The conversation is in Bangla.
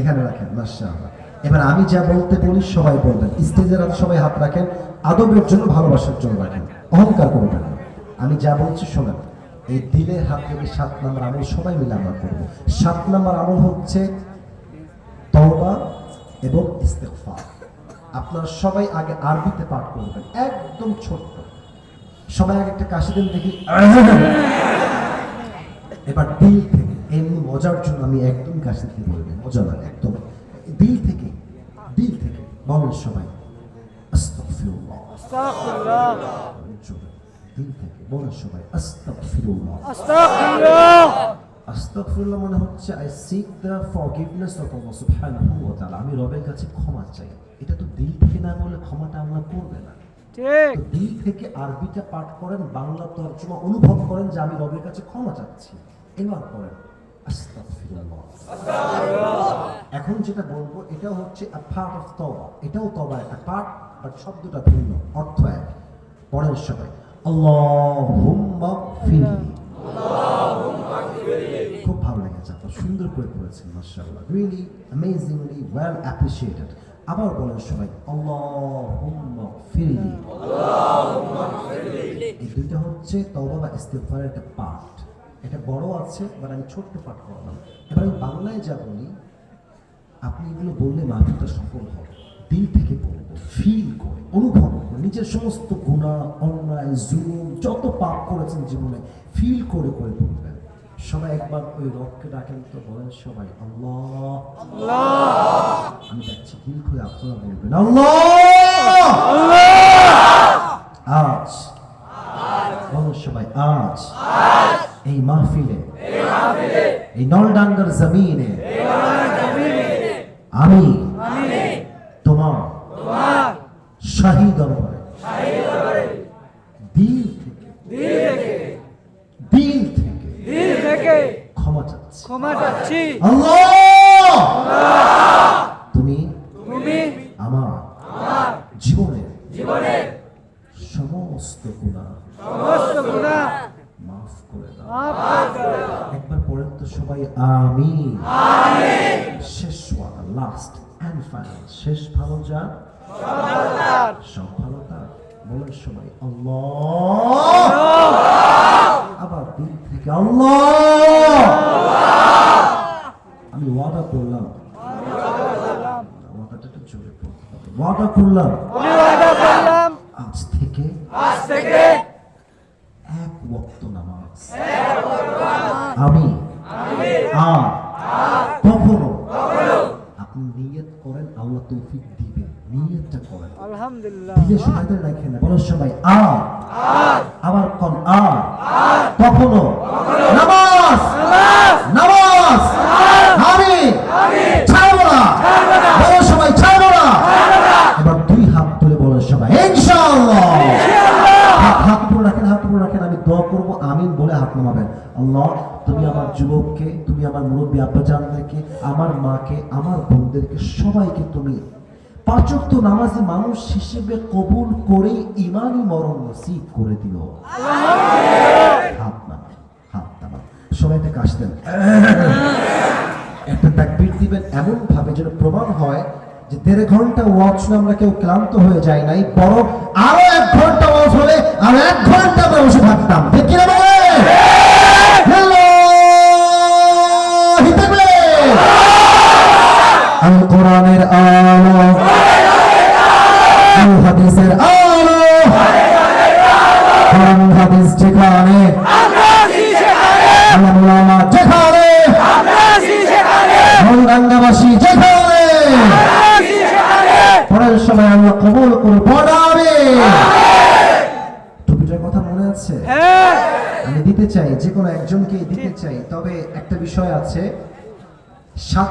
এখানে রাখেন, মাশাআল্লাহ। এবার আমি যা বলতে বলি, সবাই বলবেন। স্টেজের হাতে সবাই হাত রাখেন, আদবের জন্য, ভালোবাসার জন্য রাখেন। অহংকার করবেন না। আমি যা বলছি শোনেন, এই দিলে হাত থেকে সাত নাম্বার আমল, সবাই মিলে আমরা করব। সাত নাম্বার আমল হচ্ছে তওবা এবং ইস্তেগফার। আপনারা সবাই আগে আরবিতে পাঠ করবেন, একদম ছোট্ট। সবাই আগে একটা কাশি দেন দেখি। এবার দিল থেকে জন্য আমি একদম কাছে থেকে বলব মজা লাগে একদম। দিল থেকে দিল থেকে বলেন সবাই দিল থেকে বলেন সবাই আস্তাগফিরুল্লাহ। আস্তাগফিরুল্লাহ। আস্তাগফিরুল্লাহ মানে হচ্ছে I seek the forgiveness of Allah সুবহানাহু ওয়া তাআলা আমি রবের কাছে ক্ষমা চাই। এটা তো দিল থেকে না বলে ক্ষমাটা আল্লাহ করবে না। ঠিক। দিল থেকে আরবিটা পাঠ করেন বাংলা তর্জমা অনুভব করেন যে আমি রবের কাছে ক্ষমা চাচ্ছি। এবার করেন। এখন যেটা বলব এটা হচ্ছে পার্ট অফ তওবা এটাও তওবা একটা পার্ট বাট শব্দটা ভিন্ন, অর্থ এক। পরের সবাই আল্লাহুম্মা খুব ভালো লেগেছে আপনার সুন্দর করে করেছেন মাশাআল্লাহ। রিয়েলি অ্যামেজিংলি ওয়েল অ্যাপ্রিশিয়েটেড আবার বলেন সবাই আল্লাহুম্মা ফিরলি এই হচ্ছে তওবা বা একটা পার্ট এটা বড় আছে বাট আমি ছোট্ট পাঠ করলাম এবার আমি বাংলায় যা বলি আপনি এগুলো বললে মাহফিলটা সফল হবে। দিল থেকে বলব ফিল করে অনুভব করে নিজের সমস্ত গুণা অন্যায় জুলুম যত পাপ করেছেন জীবনে ফিল করে করে বলবেন। সবাই একবার ওই রবকে ডাকেন তো বলেন সবাই আল্লাহ। আমি যাচ্ছি দিল খুলে আপনারা বলবেন আল্লাহ আজ বলুন সবাই আজ এই মাহফিলে, এই নলডাঙ্গার জমিনে, আমি তোমার শাহী দরবারে, দিল থেকে দিল থেকে দিল থেকে ক্ষমা চাচ্ছি। ক্ষমা চাচ্ছি তুমি তুমি আমার জীবনের সমস্ত গুণা সমস্ত গুনাহ মাফ করে দাও মাফ করে দাও একবার পড়েন তো সবাই আমি শেষ ওয়ান লাস্ট অ্যান্ড ফাইনাল শেষ ভালো যা সব ভালো তার। বলেন সবাই আল্লাহ। আবার দিল থেকে আল্লাহ। আমি ওয়াদা করলাম। ওয়াদাটা একটু জোরে পড়তে হবে। করলাম। ওয়াদা করলাম। আজ থেকে আজ থেকে এক ওয়াক্ত নামাজ। আমি। আর কখনো। আপনি নিয়ত করেন আল্লাহ তৌফিক দিবেন। নিয়তটা করেন। আলহামদুলিল্লাহ। দিলে সবাই রাখেন বলার সময় আ। আবার কোন আ। কখনো। নামাজ। নামাজ আমি ছাড়বো না বলার সময় ছাড়বো না এবার দুই হাত তুলে বলার সময় ইনশাআল্লাহ হাত হাত উপরে রাখেন হাত উপরে রাখেন আমি দোয়া করব আমিন বলে হাত নামাবেন। আল্লাহ তুমি আমার যুবককে তুমি আমার মুরব্বী আব্বাজানদেরকে আমার মাকে আমার বোনদেরকে সবাইকে তুমি পাঁচক্ত নামাজি মানুষ হিসেবে কবুল করে ইমানই মরণ নসিব করে দিও হাত নামা হাত নামা সবাই একটা কাশ একটা তাকবীর দিবেন এমন ভাবে যেন প্রমাণ হয় যে দেড় ঘণ্টা ওয়াচ আমরা কেউ ক্লান্ত হয়ে যায় নাই বরং আরও এক ঘণ্টা হলে আর এক ঘণ্টা আমরা বসে থাকতাম। ঠিক কিনা আছে। হ্যাঁ। আমি দিতে চাই যে কোনো একজনকে দিতে চাই। তবে একটা বিষয় আছে সাত